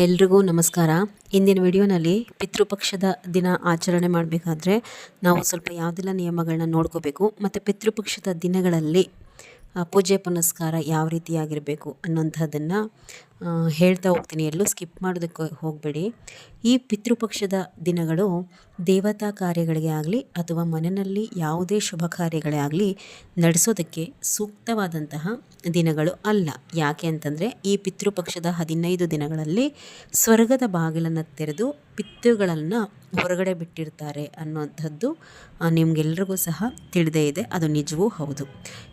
ಎಲ್ರಿಗೂ ನಮಸ್ಕಾರ. ಇಂದಿನ ವಿಡಿಯೋನಲ್ಲಿ ಪಿತೃಪಕ್ಷದ ದಿನ ಆಚರಣೆ ಮಾಡಬೇಕಾದ್ರೆ ನಾವು ಸ್ವಲ್ಪ ಯಾವುದೆಲ್ಲ ನಿಯಮಗಳನ್ನ ನೋಡ್ಕೋಬೇಕು, ಮತ್ತು ಪಿತೃಪಕ್ಷದ ದಿನಗಳಲ್ಲಿ ಪೂಜೆ ಪುನಸ್ಕಾರ ಯಾವ ರೀತಿಯಾಗಿರಬೇಕು ಅನ್ನೋಂಥದ್ದನ್ನು ಹೇಳ್ತಾ ಹೋಗ್ತೀನಿ. ಎಲ್ಲೂ ಸ್ಕಿಪ್ ಮಾಡೋದಕ್ಕೆ ಹೋಗಬೇಡಿ. ಈ ಪಿತೃಪಕ್ಷದ ದಿನಗಳು ದೇವತಾ ಕಾರ್ಯಗಳಿಗೆ ಆಗಲಿ ಅಥವಾ ಮನೆಯಲ್ಲಿ ಯಾವುದೇ ಶುಭ ಕಾರ್ಯಗಳೇ ಆಗಲಿ ನಡೆಸೋದಕ್ಕೆ ಸೂಕ್ತವಾದಂತಹ ದಿನಗಳು ಅಲ್ಲ. ಯಾಕೆ ಅಂತಂದರೆ ಈ ಪಿತೃಪಕ್ಷದ ಹದಿನೈದು ದಿನಗಳಲ್ಲಿ ಸ್ವರ್ಗದ ಬಾಗಿಲನ್ನು ತೆರೆದು ಪಿತೃಗಳನ್ನು ಹೊರಗಡೆ ಬಿಟ್ಟಿರ್ತಾರೆ ಅನ್ನುವಂಥದ್ದು ನಿಮಗೆಲ್ಲರಿಗೂ ಸಹ ತಿಳಿದೇ ಇದೆ. ಅದು ನಿಜವೂ ಹೌದು.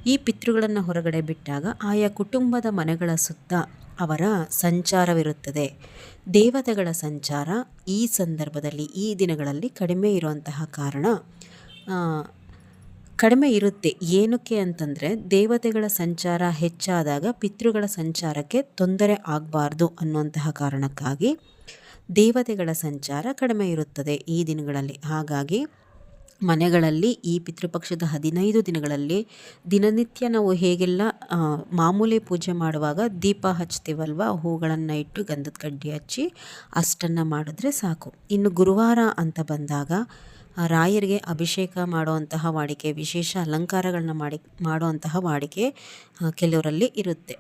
ಈ ಪಿತೃಗಳನ್ನು ಹೊರಗಡೆ ಬಿಟ್ಟಾಗ ಆಯಾ ಕುಟುಂಬದ ಮನೆಗಳ ಸುತ್ತ ಅವರ ಸಂಚಾರವಿರುತ್ತದೆ. ದೇವತೆಗಳ ಸಂಚಾರ ಈ ಸಂದರ್ಭದಲ್ಲಿ, ಈ ದಿನಗಳಲ್ಲಿ ಕಡಿಮೆ ಇರುವಂತಹ ಕಾರಣ ಕಡಿಮೆ ಇರುತ್ತೆ. ಏನಕ್ಕೆ ಅಂತಂದರೆ, ದೇವತೆಗಳ ಸಂಚಾರ ಹೆಚ್ಚಾದಾಗ ಪಿತೃಗಳ ಸಂಚಾರಕ್ಕೆ ತೊಂದರೆ ಆಗಬಾರ್ದು ಅನ್ನುವಂತಹ ಕಾರಣಕ್ಕಾಗಿ ದೇವತೆಗಳ ಸಂಚಾರ ಕಡಿಮೆ ಇರುತ್ತದೆ ಈ ದಿನಗಳಲ್ಲಿ. ಹಾಗಾಗಿ ಮನೆಗಳಲ್ಲಿ ಈ ಪಿತೃಪಕ್ಷದ ಹದಿನೈದು ದಿನಗಳಲ್ಲಿ ದಿನನಿತ್ಯ ನಾವು ಹೇಗೆಲ್ಲ ಮಾಮೂಲಿ ಪೂಜೆ ಮಾಡುವಾಗ ದೀಪ ಹಚ್ತೀವಲ್ವ, ಹೂಗಳನ್ನು ಇಟ್ಟು ಗಂಧದ ಕಡ್ಡಿ ಹಚ್ಚಿ ಅಷ್ಟನ್ನು ಮಾಡಿದ್ರೆ ಸಾಕು. ಇನ್ನು ಗುರುವಾರ ಅಂತ ಬಂದಾಗ ರಾಯರಿಗೆ ಅಭಿಷೇಕ ಮಾಡುವಂತಹ ವಾಡಿಕೆ, ವಿಶೇಷ ಅಲಂಕಾರಗಳನ್ನ ಮಾಡಿ, ಮಾಡುವಂತಹ ವಾಡಿಕೆ ಕೆಲವರಲ್ಲಿ ಇರುತ್ತೆ.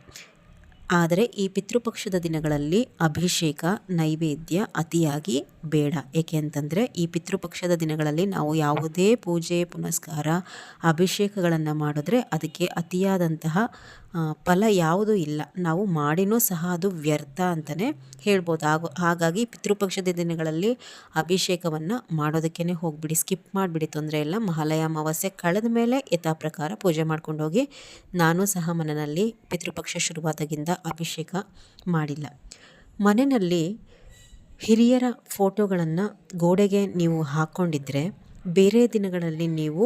ಆದರೆ ಈ ಪಿತೃಪಕ್ಷದ ದಿನಗಳಲ್ಲಿ ಅಭಿಷೇಕ ನೈವೇದ್ಯ ಅತಿಯಾಗಿ ಬೇಡ. ಏಕೆ ಅಂತಂದರೆ ಈ ಪಿತೃಪಕ್ಷದ ದಿನಗಳಲ್ಲಿ ನಾವು ಯಾವುದೇ ಪೂಜೆ, ಪುನಸ್ಕಾರ, ಅಭಿಷೇಕಗಳನ್ನು ಮಾಡಿದ್ರೆ ಅದಕ್ಕೆ ಅತಿಯಾದಂತಹ ಫಲ ಯಾವುದೂ ಇಲ್ಲ. ನಾವು ಮಾಡಿನೂ ಸಹ ಅದು ವ್ಯರ್ಥ ಅಂತಲೇ ಹೇಳ್ಬೋದು. ಹಾಗೂ, ಹಾಗಾಗಿ ಪಿತೃಪಕ್ಷದ ದಿನಗಳಲ್ಲಿ ಅಭಿಷೇಕವನ್ನು ಮಾಡೋದಕ್ಕೇ ಹೋಗ್ಬಿಡಿ. ಸ್ಕಿಪ್ ಮಾಡಿಬಿಡಿ, ತೊಂದರೆ ಇಲ್ಲ. ಮಹಾಲಯ ಅಮಾವಾಸ್ಯೆ ಕಳೆದ ಮೇಲೆ ಯಥಾ ಪ್ರಕಾರ ಪೂಜೆ ಮಾಡ್ಕೊಂಡು ಹೋಗಿ ನಾನು ಸಹ ಮನೆಯಲ್ಲಿ ಪಿತೃಪಕ್ಷ ಶುರುವಾದಾಗಿಂದ ಅಭಿಷೇಕ ಮಾಡಿಲ್ಲ. ಮನೆಯಲ್ಲಿ ಹಿರಿಯರ ಫೋಟೋಗಳನ್ನು ಗೋಡೆಗೆ ನೀವು ಹಾಕ್ಕೊಂಡಿದ್ರೆ ಬೇರೆ ದಿನಗಳಲ್ಲಿ ನೀವು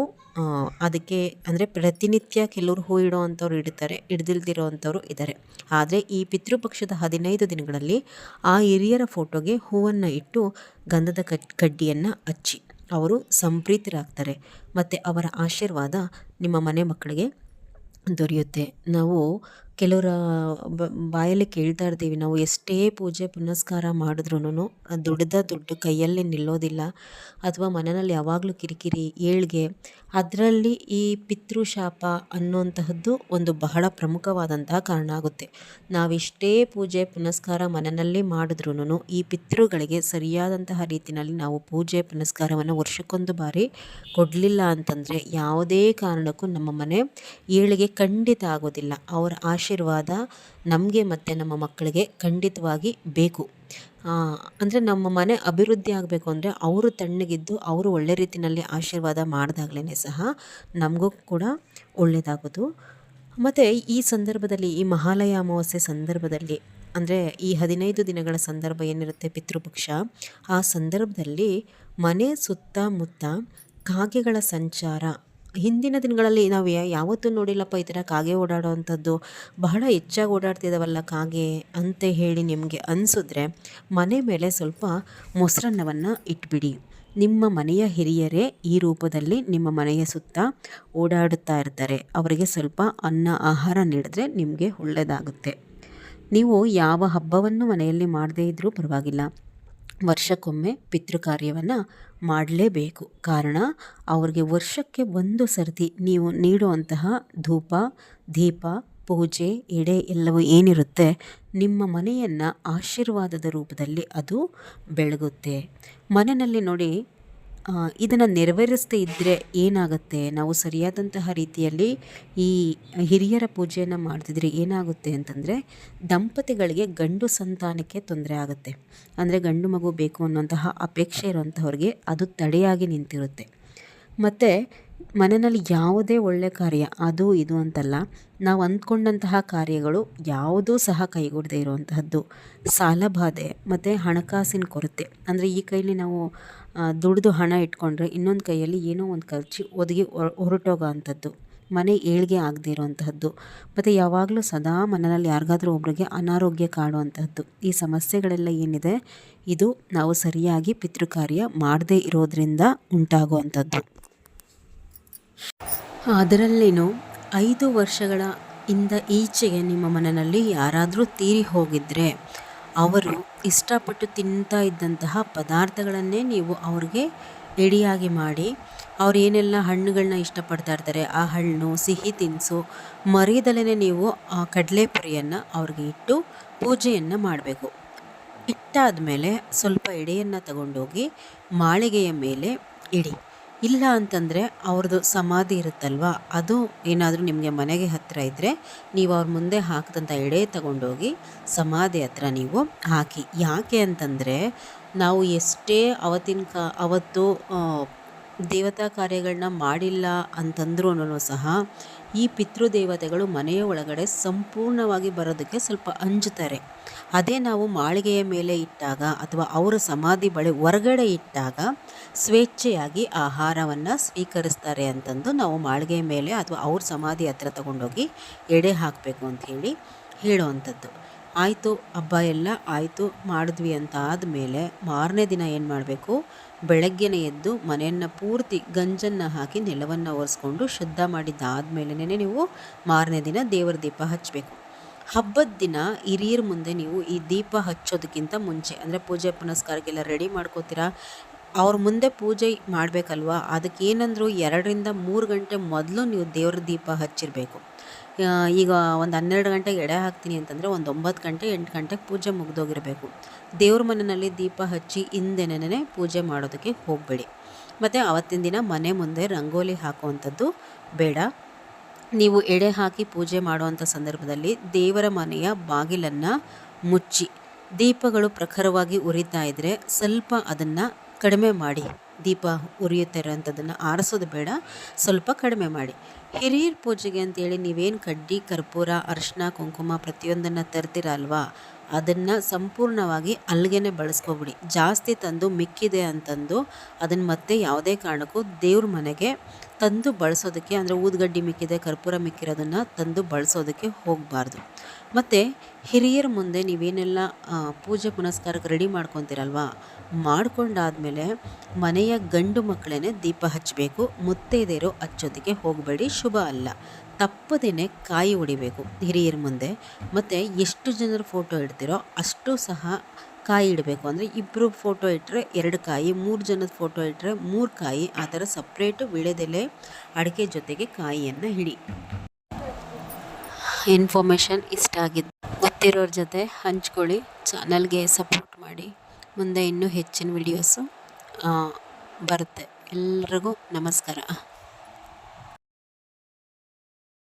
ಅದಕ್ಕೆ ಅಂದರೆ ಪ್ರತಿನಿತ್ಯ ಕೆಲವರು ಹೂ ಇಡೋ ಅಂಥವ್ರು ಇಡ್ತಾರೆ, ಹಿಡ್ದಿಲ್ದಿರೋವಂಥವ್ರು ಇದ್ದಾರೆ ಆದರೆ ಈ ಪಿತೃಪಕ್ಷದ ಹದಿನೈದು ದಿನಗಳಲ್ಲಿ ಆ ಹಿರಿಯರ ಫೋಟೋಗೆ ಹೂವನ್ನು ಇಟ್ಟು ಗಂಧದ ಕಡ್ ಕಡ್ಡಿಯನ್ನು ಹಚ್ಚಿ ಅವರು ಸಂಪ್ರೀತರಾಗ್ತಾರೆ. ಮತ್ತು ಅವರ ಆಶೀರ್ವಾದ ನಿಮ್ಮ ಮನೆ ಮಕ್ಕಳಿಗೆ ದೊರೆಯುತ್ತೆ. ನಾವು ಕೆಲವರ ಬಾಯಲ್ಲಿ ಕೇಳ್ತಾ ಇರ್ತೀವಿ. ನಾವು ಎಷ್ಟೇ ಪೂಜೆ ಪುನಸ್ಕಾರ ಮಾಡಿದ್ರೂ ದುಡ್ದ ದುಡ್ಡು ಕೈಯಲ್ಲಿ ನಿಲ್ಲೋದಿಲ್ಲ. ಅಥವಾ ಮನೆಯಲ್ಲಿ ಯಾವಾಗಲೂ ಕಿರಿಕಿರಿ, ಏಳ್ಗೆ, ಅದರಲ್ಲಿ ಈ ಪಿತೃಶಾಪ ಅನ್ನುವಂತಹದ್ದು ಒಂದು ಬಹಳ ಪ್ರಮುಖವಾದಂತಹ ಕಾರಣ ಆಗುತ್ತೆ. ನಾವೆಷ್ಟೇ ಪೂಜೆ ಪುನಸ್ಕಾರ ಮನೆಯಲ್ಲಿ ಮಾಡಿದ್ರೂ ಈ ಪಿತೃಗಳಿಗೆ ಸರಿಯಾದಂತಹ ರೀತಿಯಲ್ಲಿ ನಾವು ಪೂಜೆ ಪುನಸ್ಕಾರವನ್ನು ವರ್ಷಕ್ಕೊಂದು ಬಾರಿ ಕೊಡಲಿಲ್ಲ ಅಂತಂದರೆ ಯಾವುದೇ ಕಾರಣಕ್ಕೂ ನಮ್ಮ ಮನೆ ಏಳಿಗೆ ಖಂಡಿತ ಆಗೋದಿಲ್ಲ. ಅವರ ಆಶೀರ್ವಾದ ನಮಗೆ ಮತ್ತು ನಮ್ಮ ಮಕ್ಕಳಿಗೆ ಖಂಡಿತವಾಗಿ ಬೇಕು. ಅಂದರೆ ನಮ್ಮ ಮನೆ ಅಭಿವೃದ್ಧಿ ಆಗಬೇಕು ಅಂದರೆ ಅವರು ತಣ್ಣಗಿದ್ದು ಅವರು ಒಳ್ಳೆ ರೀತಿಯಲ್ಲಿ ಆಶೀರ್ವಾದ ಮಾಡಿದಾಗಲೇ ಸಹ ನಮಗೂ ಕೂಡ ಒಳ್ಳೆಯದಾಗೋದು ಮತ್ತು ಈ ಸಂದರ್ಭದಲ್ಲಿ, ಈ ಮಹಾಲಯ ಅಮಾವಾಸ್ಯೆ ಸಂದರ್ಭದಲ್ಲಿ, ಅಂದರೆ ಈ ಹದಿನೈದು ದಿನಗಳ ಸಂದರ್ಭ ಏನಿರುತ್ತೆ ಪಿತೃಪಕ್ಷ, ಆ ಸಂದರ್ಭದಲ್ಲಿ ಮನೆ ಸುತ್ತಮುತ್ತ ಕಾಗೆಗಳ ಸಂಚಾರ ಹಿಂದಿನ ದಿನಗಳಲ್ಲಿ ನಾವು ಯಾವತ್ತೂ ನೋಡಿಲ್ಲಪ್ಪ ಈ ಥರ ಕಾಗೆ ಓಡಾಡೋವಂಥದ್ದು. ಬಹಳ ಹೆಚ್ಚಾಗಿ ಓಡಾಡ್ತಿದ್ದಾವಲ್ಲ ಕಾಗೆ ಅಂತ ಹೇಳಿ ನಿಮಗೆ ಅನಿಸಿದ್ರೆ ಮನೆ ಮೇಲೆ ಸ್ವಲ್ಪ ಮೊಸರನ್ನವನ್ನು ಇಟ್ಬಿಡಿ. ನಿಮ್ಮ ಮನೆಯ ಹಿರಿಯರೇ ಈ ರೂಪದಲ್ಲಿ ನಿಮ್ಮ ಮನೆಯ ಸುತ್ತ ಓಡಾಡುತ್ತಾ ಇರ್ತಾರೆ. ಅವರಿಗೆ ಸ್ವಲ್ಪ ಅನ್ನ, ಆಹಾರ ನೀಡಿದ್ರೆ ನಿಮಗೆ ಒಳ್ಳೆಯದಾಗುತ್ತೆ ನೀವು ಯಾವ ಹಬ್ಬವನ್ನು ಮನೆಯಲ್ಲಿ ಮಾಡದೇ ಇದ್ದರೂ ಪರವಾಗಿಲ್ಲ. ವರ್ಷಕ್ಕೊಮ್ಮೆ ಪಿತೃಕಾರ್ಯವನ್ನು ಮಾಡಲೇಬೇಕು. ಕಾರಣ, ಅವ್ರಿಗೆ ವರ್ಷಕ್ಕೆ ಒಂದು ಸರ್ತಿ ನೀವು ನೀಡುವಂತಹ ಧೂಪ, ದೀಪ, ಪೂಜೆ, ಎಡೆ ಎಲ್ಲವೂ ಏನಿರುತ್ತೆ, ನಿಮ್ಮ ಮನೆಯನ್ನು ಆಶೀರ್ವಾದದ ರೂಪದಲ್ಲಿ ಅದು ಬೆಳಗುತ್ತೆ. ಮನೆಯಲ್ಲಿ ನೋಡಿ ಇದನ್ನು ನೆರವೇರಿಸದೇ ಇದ್ದರೆ ಏನಾಗುತ್ತೆ? ನಾವು ಸರಿಯಾದಂತಹ ರೀತಿಯಲ್ಲಿ ಈ ಹಿರಿಯರ ಪೂಜೆಯನ್ನು ಮಾಡ್ತಿದ್ರೆ ಏನಾಗುತ್ತೆ ಅಂತಂದರೆ ದಂಪತಿಗಳಿಗೆ ಗಂಡು ಸಂತಾನಕ್ಕೆ ತೊಂದರೆ ಆಗುತ್ತೆ. ಅಂದರೆ ಗಂಡು ಮಗು ಬೇಕು ಅನ್ನುವಂತಹ ಅಪೇಕ್ಷೆ ಇರುವಂಥವ್ರಿಗೆ ಅದು ತಡೆಯಾಗಿ ನಿಂತಿರುತ್ತೆ. ಮತ್ತು ಮನೆಯಲ್ಲಿ ಯಾವುದೇ ಒಳ್ಳೆಯ ಕಾರ್ಯ, ಅದು ಇದು ಅಂತಲ್ಲ, ನಾವು ಅಂದ್ಕೊಂಡಂತಹ ಕಾರ್ಯಗಳು ಯಾವುದೂ ಸಹ ಕೈಗೂಡದೇ ಇರುವಂತಹದ್ದು. ಸಾಲಬಾಧೆ ಮತ್ತು ಹಣಕಾಸಿನ ಕೊರತೆ. ಅಂದರೆ ಈ ಕೈಯಲ್ಲಿ ನಾವು ದುಡಿದು ಹಣ ಇಟ್ಕೊಂಡ್ರೆ ಇನ್ನೊಂದು ಕೈಯಲ್ಲಿ ಏನೋ ಒಂದು ಖರ್ಚು ಒದಗಿ ಹೊರ- ಹೊರಟೋಗೋ ಅಂಥದ್ದು ಮನೆ ಏಳಿಗೆ ಆಗದೇ ಇರುವಂತಹದ್ದು. ಮತ್ತು ಯಾವಾಗಲೂ ಸದಾ ಮನೆಯಲ್ಲಿ ಯಾರಿಗಾದರೂ ಒಬ್ಬರಿಗೆ ಅನಾರೋಗ್ಯ ಕಾಡುವಂತಹದ್ದು. ಈ ಸಮಸ್ಯೆಗಳೆಲ್ಲ ಏನಿದೆ, ಇದು ನಾವು ಸರಿಯಾಗಿ ಪಿತೃಕಾರ್ಯ ಮಾಡದೇ ಇರೋದರಿಂದ ಉಂಟಾಗುವಂಥದ್ದು ಅದರಲ್ಲೇನು ಐದು ವರ್ಷಗಳ ಇಂದ ಈಚೆಗೆ ನಿಮ್ಮ ಮನೆಯಲ್ಲಿ ಯಾರಾದರೂ ತೀರಿ ಹೋಗಿದ್ದರೆ ಅವರು ಇಷ್ಟಪಟ್ಟು ತಿಂತಾ ಇದ್ದಂತಹ ಪದಾರ್ಥಗಳನ್ನೇ ನೀವು ಅವ್ರಿಗೆ ಎಡಿಯಾಗಿ ಮಾಡಿ, ಅವ್ರು ಏನೆಲ್ಲ ಹಣ್ಣುಗಳನ್ನ ಇಷ್ಟಪಡ್ತಾ ಇರ್ತಾರೆ, ಆ ಹಣ್ಣು, ಸಿಹಿ ತಿನಿಸು ಮರಿದಲೇ ನೀವು ಆ ಕಡಲೆಪುರಿಯನ್ನು ಅವ್ರಿಗೆ ಇಟ್ಟು ಪೂಜೆಯನ್ನು ಮಾಡಬೇಕು. ಇಟ್ಟಾದ ಮೇಲೆ ಸ್ವಲ್ಪ ಎಡೆಯನ್ನು ತಗೊಂಡೋಗಿ, ಮಾಳಿಗೆಯ ಮೇಲೆ ಇಡಿ. ಇಲ್ಲ ಅಂತಂದರೆ ಅವ್ರದ್ದು ಸಮಾಧಿ ಇರುತ್ತಲ್ವ? ಅದು ಏನಾದರೂ ನಿಮಗೆ ಮನೆಗೆ ಹತ್ತಿರ ಇದ್ದರೆ ನೀವು ಅವ್ರ ಮುಂದೆ ಹಾಕಿದಂಥ ಎಡೆ ತಗೊಂಡೋಗಿ ಸಮಾಧಿ ಹತ್ರ ನೀವು ಹಾಕಿ. ಯಾಕೆ ಅಂತಂದರೆ ನಾವು ಎಷ್ಟೇ ಅವತ್ತಿನ ಕಾ, ಅವತ್ತು ದೇವತಾ ಕಾರ್ಯಗಳನ್ನ ಮಾಡಿಲ್ಲ ಅಂತಂದ್ರೂ ಸಹ ಈ ಪಿತೃದೇವತೆಗಳು ಮನೆಯ ಒಳಗಡೆ ಸಂಪೂರ್ಣವಾಗಿ ಬರೋದಕ್ಕೆ ಸ್ವಲ್ಪ ಅಂಜುತ್ತಾರೆ. ಅದೇ ನಾವು ಮಾಳಿಗೆಯ ಮೇಲೆ ಇಟ್ಟಾಗ ಅಥವಾ ಅವರ ಸಮಾಧಿ ಬಳಿ ಹೊರಗಡೆ ಇಟ್ಟಾಗ ಸ್ವೇಚ್ಛೆಯಾಗಿ ಆಹಾರವನ್ನು ಸ್ವೀಕರಿಸ್ತಾರೆ ಅಂತಂದು ನಾವು ಮಾಳಿಗೆಯ ಮೇಲೆ ಅಥವಾ ಅವ್ರ ಸಮಾಧಿ ಹತ್ರ ತಗೊಂಡೋಗಿ ಎಡೆ ಹಾಕಬೇಕು ಅಂತ ಹೇಳಿ ಹೇಳುವಂಥದ್ದು. ಆಯಿತು, ಹಬ್ಬ ಎಲ್ಲ ಆಯಿತು, ಮಾಡಿದ್ವಿ ಅಂತ ಆದಮೇಲೆ ಮಾರನೇ ದಿನ ಏನು ಮಾಡಬೇಕು? ಬೆಳಗ್ಗೆನೇ ಎದ್ದು ಮನೆಯನ್ನು ಪೂರ್ತಿ ಗಂಜನ್ನು ಹಾಕಿ ನೆಲವನ್ನು ಒರೆಸ್ಕೊಂಡು ಶುದ್ಧ ಮಾಡಿದ್ದಾದಮೇಲೆ ನೀವು ಮಾರನೇ ದಿನ ದೇವರ ದೀಪ ಹಚ್ಚಬೇಕು ಹಬ್ಬದ ದಿನ ಹಿರಿಯರ ಮುಂದೆ ನೀವು ಈ ದೀಪ ಹಚ್ಚೋದಕ್ಕಿಂತ ಮುಂಚೆ, ಅಂದರೆ ಪೂಜೆ ಪುನಸ್ಕಾರಕ್ಕೆಲ್ಲ ರೆಡಿ ಮಾಡ್ಕೋತೀರಾ? ಅವ್ರ ಮುಂದೆ ಪೂಜೆ ಮಾಡಬೇಕಲ್ವಾ? ಅದಕ್ಕೆ ಏನಂದ್ರು ಎರಡರಿಂದ ಮೂರು ಗಂಟೆ ಮೊದಲು ನೀವು ದೇವ್ರ ದೀಪ ಹಚ್ಚಿರಬೇಕು. ಈಗ ಒಂದು ಹನ್ನೆರಡು ಗಂಟೆಗೆ ಎಡೆ ಹಾಕ್ತೀನಿ ಅಂತಂದರೆ ಒಂದು ಒಂಬತ್ತು ಗಂಟೆ, ಎಂಟು ಗಂಟೆಗೆ ಪೂಜೆ ಮುಗಿದೋಗಿರಬೇಕು. ದೇವ್ರ ಮನೆಯಲ್ಲಿ ದೀಪ ಹಚ್ಚಿ ಹಿಂದೆನೇ ಪೂಜೆ ಮಾಡೋದಕ್ಕೆ ಹೋಗಬೇಡಿ. ಮತ್ತು ಆವತ್ತಿನ ದಿನ ಮನೆ ಮುಂದೆ ರಂಗೋಲಿ ಹಾಕುವಂಥದ್ದು ಬೇಡ. ನೀವು ಎಡೆ ಹಾಕಿ ಪೂಜೆ ಮಾಡುವಂಥ ಸಂದರ್ಭದಲ್ಲಿ ದೇವರ ಮನೆಯ ಬಾಗಿಲನ್ನು ಮುಚ್ಚಿ, ದೀಪಗಳು ಪ್ರಖರವಾಗಿ ಉರಿತಾ ಇದ್ದರೆ ಸ್ವಲ್ಪ ಅದನ್ನು ಕಡಿಮೆ ಮಾಡಿ, ದೀಪ ಉರಿಯುತ್ತೆ ಇರೋಂಥದ್ದನ್ನು ಆರಿಸೋದು ಬೇಡ, ಸ್ವಲ್ಪ ಕಡಿಮೆ ಮಾಡಿ. ಹಿರಿಯರ ಪೂಜೆಗೆ ಅಂತೇಳಿ ನೀವೇನು ಕಡ್ಡಿ ಕರ್ಪೂರ ಅರಿಶಿನ ಕುಂಕುಮ ಪ್ರತಿಯೊಂದನ್ನು ತರ್ತೀರ ಅಲ್ವಾ ಅದನ್ನು ಸಂಪೂರ್ಣವಾಗಿ ಅಲ್ಲಿಗೆ ಬಳಸ್ಕೊಬಿಡಿ. ಜಾಸ್ತಿ ತಂದು ಮಿಕ್ಕಿದೆ ಅಂತಂದು ಅದನ್ನು ಮತ್ತೆ ಯಾವುದೇ ಕಾರಣಕ್ಕೂ ದೇವ್ರ ಮನೆಗೆ ತಂದು ಬಳಸೋದಕ್ಕೆ ಅಂದರೆ ಊದ್ಗಡ್ಡಿ ಮಿಕ್ಕಿದೆ, ಕರ್ಪೂರ ಮಿಕ್ಕಿರೋದನ್ನು ತಂದು ಬಳಸೋದಕ್ಕೆ ಹೋಗಬಾರ್ದು. ಮತ್ತು ಹಿರಿಯರ ಮುಂದೆ ನೀವೇನೆಲ್ಲ ಪೂಜೆ ಪುನಸ್ಕಾರಕ್ಕೆ ರೆಡಿ ಮಾಡ್ಕೊತೀರಲ್ವ? ಮಾಡ್ಕೊಂಡಾದಮೇಲೆ ಮನೆಯ ಗಂಡು ಮಕ್ಕಳೇ ದೀಪ ಹಚ್ಚಬೇಕು ಮುತ್ತೈದೆಯರು ಹಚ್ಚೋದಕ್ಕೆ ಹೋಗಬೇಡಿ, ಶುಭ ಅಲ್ಲ. ತಪ್ಪದೇ ಕಾಯಿ ಹೊಡಿಬೇಕು ಹಿರಿಯರ ಮುಂದೆ. ಮತ್ತು ಎಷ್ಟು ಜನರ ಫೋಟೋ ಇಡ್ತೀರೋ ಅಷ್ಟು ಸಹ ಕಾಯಿ ಇಡಬೇಕು. ಅಂದರೆ ಇಬ್ಬರು ಫೋಟೋ ಇಟ್ಟರೆ ಎರಡು ಕಾಯಿ, ಮೂರು ಜನದ ಫೋಟೋ ಇಟ್ಟರೆ ಮೂರು ಕಾಯಿ, ಆ ಥರ ಸಪ್ರೇಟು ವಿಳೆದೆಲೆ ಅಡಿಕೆ ಜೊತೆಗೆ ಕಾಯಿಯನ್ನು ಹಿಡಿ. ಇನ್ಫಾರ್ಮೇಷನ್ ಇಷ್ಟ ಆಗಿದ್ದು ಗೊತ್ತಿರೋರ ಜೊತೆ ಹಂಚ್ಕೊಳ್ಳಿ, ಚಾನಲ್ಗೆ ಸಪೋರ್ಟ್ ಮಾಡಿ. ಮುಂದೆ ಇನ್ನೂ ಹೆಚ್ಚಿನ ವಿಡಿಯೋಸು ಬರುತ್ತೆ. ಎಲ್ರಿಗೂ ನಮಸ್ಕಾರ.